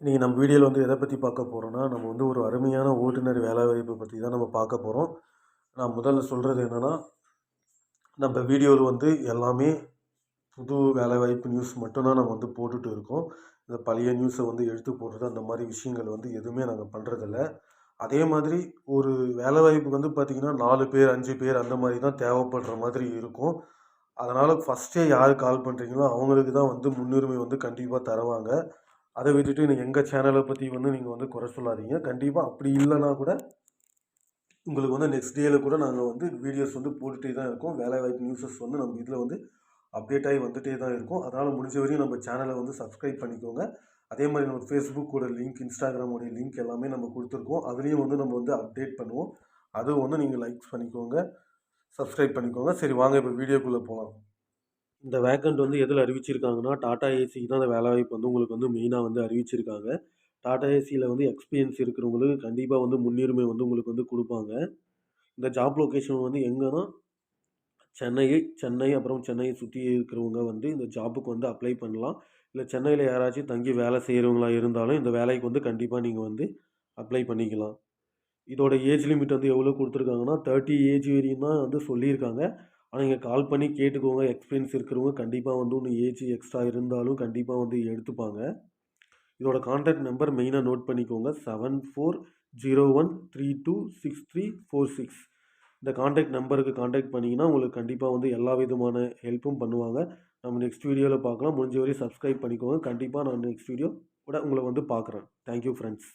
இன்றைக்கி நம்ம வீடியோவில் வந்து எதை பற்றி பார்க்க போகிறோன்னா நம்ம வந்து ஒரு அருமையான ஓட்டுநர் வேலைவாய்ப்பு பற்றி தான் நம்ம பார்க்க போகிறோம் நான் முதல்ல சொல்கிறது என்னென்னா நம்ம வீடியோவில் வந்து எல்லாமே புது வேலைவாய்ப்பு நியூஸ் மட்டும்தான் நம்ம வந்து போட்டுட்டு இருக்கோம். இந்த பழைய நியூஸை வந்து எடுத்து போடுறது அந்த மாதிரி விஷயங்கள் வந்து எதுவுமே நாங்கள் பண்ணுறதில்ல அதே மாதிரி ஒரு வேலைவாய்ப்புக்கு வந்து பார்த்திங்கன்னா நாலு பேர் அஞ்சு பேர் அந்த மாதிரி தான் தேவைப்படுற மாதிரி இருக்கும். அதனால் ஃபஸ்ட்டே யார் கால் பண்ணுறீங்களோ அவங்களுக்கு தான் வந்து முன்னுரிமை வந்து கண்டிப்பாக தருவாங்க. அதை விட்டுட்டு நீங்கள் எங்கள் சேனலை பற்றி வந்து நீங்கள் வந்து குறை சொல்லாதீங்க. கண்டிப்பாக அப்படி இல்லைனா கூட உங்களுக்கு வந்து நெக்ஸ்ட் டேயில் கூட நாங்கள் வந்து வீடியோஸ் வந்து போட்டுகிட்டே தான் இருக்கோம். வேலைவாய்ப்பு நியூஸஸ் வந்து நம்ம இதில் வந்து அப்டேட் ஆகி வந்துகிட்டே தான் இருக்கும். அதனால் முடிஞ்ச வரையும் நம்ம சேனலை வந்து சப்ஸ்கிரைப் பண்ணிக்கோங்க. அதே மாதிரி நம்ம ஃபேஸ்புக்கோட லிங்க் இன்ஸ்டாகிராமோடைய லிங்க் எல்லாமே நம்ம கொடுத்துருக்கோம். அதுலேயும் வந்து நம்ம வந்து அப்டேட் பண்ணுவோம். அதுவும் வந்து நீங்கள் லைக்ஸ் பண்ணிக்கோங்க சப்ஸ்கிரைப் பண்ணிக்கோங்க. சரி வாங்க இப்போ வீடியோக்குள்ளே போகலாம் இந்த வேக்கண்ட் வந்து எதில் அறிவிச்சிருக்காங்கன்னா டாடா ஏசிக்கு தான் அந்த வேலைவாய்ப்பு வந்து உங்களுக்கு வந்து மெயினாக வந்து அறிவிச்சிருக்காங்க. டாடா ஏசியில் வந்து எக்ஸ்பீரியன்ஸ் இருக்கிறவங்களுக்கு கண்டிப்பாக வந்து முன்னுரிமை வந்து உங்களுக்கு வந்து கொடுப்பாங்க. இந்த ஜாப் லொக்கேஷன் வந்து எங்கன்னா சென்னை சென்னை அப்புறம் சென்னையை சுற்றி இருக்கிறவங்க வந்து இந்த ஜாப்புக்கு வந்து அப்ளை பண்ணலாம். இல்லை சென்னையில் யாராச்சும் தங்கி வேலை செய்கிறவங்களா இருந்தாலும் இந்த வேலைக்கு வந்து கண்டிப்பாக நீங்கள் வந்து அப்ளை பண்ணிக்கலாம். இதோட ஏஜ் லிமிட் வந்து எவ்வளோ கொடுத்துருக்காங்கன்னா தேர்ட்டி ஏஜ் வரையும் தான் வந்து சொல்லியிருக்காங்க. ஆனால் நீங்கள் கால் பண்ணி கேட்டுக்கோங்க. எக்ஸ்பீரியன்ஸ் இருக்கிறவங்க கண்டிப்பாக வந்து ஒன்று ஏஜ் எக்ஸ்ட்ரா இருந்தாலும் கண்டிப்பாக வந்து எடுத்துப்பாங்க. இதோட கான்டாக்ட் நம்பர் மெயினாக நோட் பண்ணிக்கோங்க. Seven four zero one three two six three four six இந்த காண்டாக்ட் நம்பருக்கு காண்டாக்ட் பண்ணிங்கன்னா உங்களுக்கு கண்டிப்பாக வந்து எல்லா விதமான ஹெல்ப்பும் பண்ணுவாங்க. நம்ம நெக்ஸ்ட் வீடியோவில் பார்க்கலாம். முடிஞ்ச வரையும் சப்ஸ்கிரைப் பண்ணிக்கோங்க. கண்டிப்பாக நான் நெக்ஸ்ட் வீடியோ கூட உங்களை வந்து பார்க்குறேன். Thank you friends